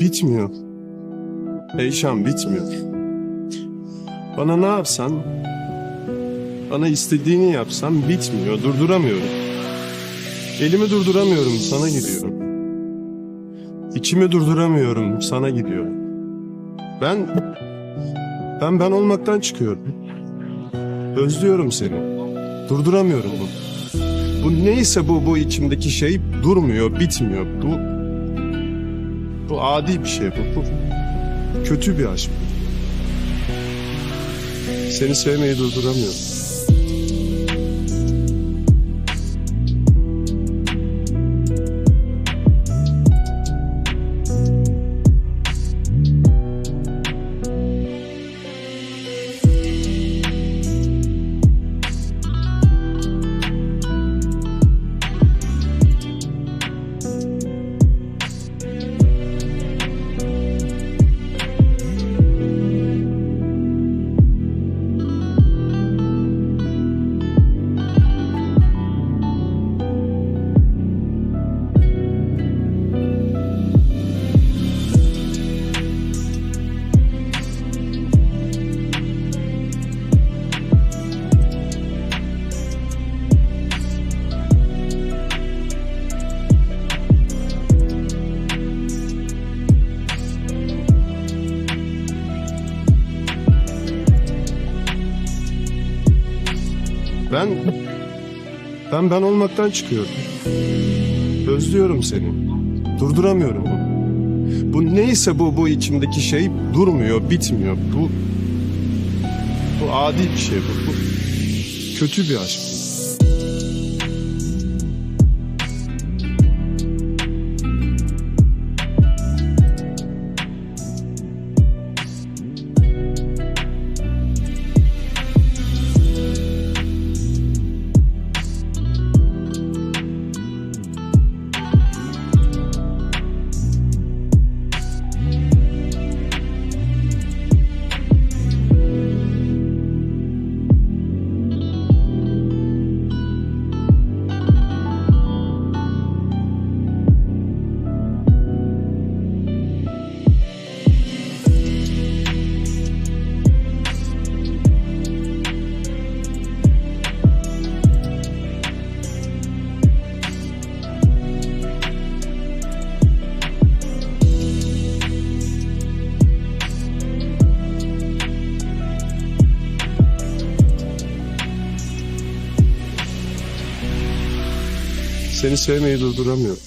Bitmiyor. Eyşan bitmiyor. Bana ne yapsan, bana istediğini yapsam bitmiyor, durduramıyorum. Elimi durduramıyorum, sana gidiyorum. İçimi durduramıyorum, sana gidiyorum. Ben, ben ben olmaktan çıkıyorum. Özlüyorum seni. Durduramıyorum bunu. Bu neyse bu, bu içimdeki şey durmuyor, bitmiyor. Bu, bu adi bir şey bu. bu kötü bir aşk. Seni sevmeyi durduramıyorum. Ben, ben ben olmaktan çıkıyorum. Özlüyorum seni. Durduramıyorum. Bu neyse bu, bu içimdeki şey durmuyor, bitmiyor. Bu, bu adi bir şey bu. bu kötü bir aşk. Seni sevmeyi durduramıyorum.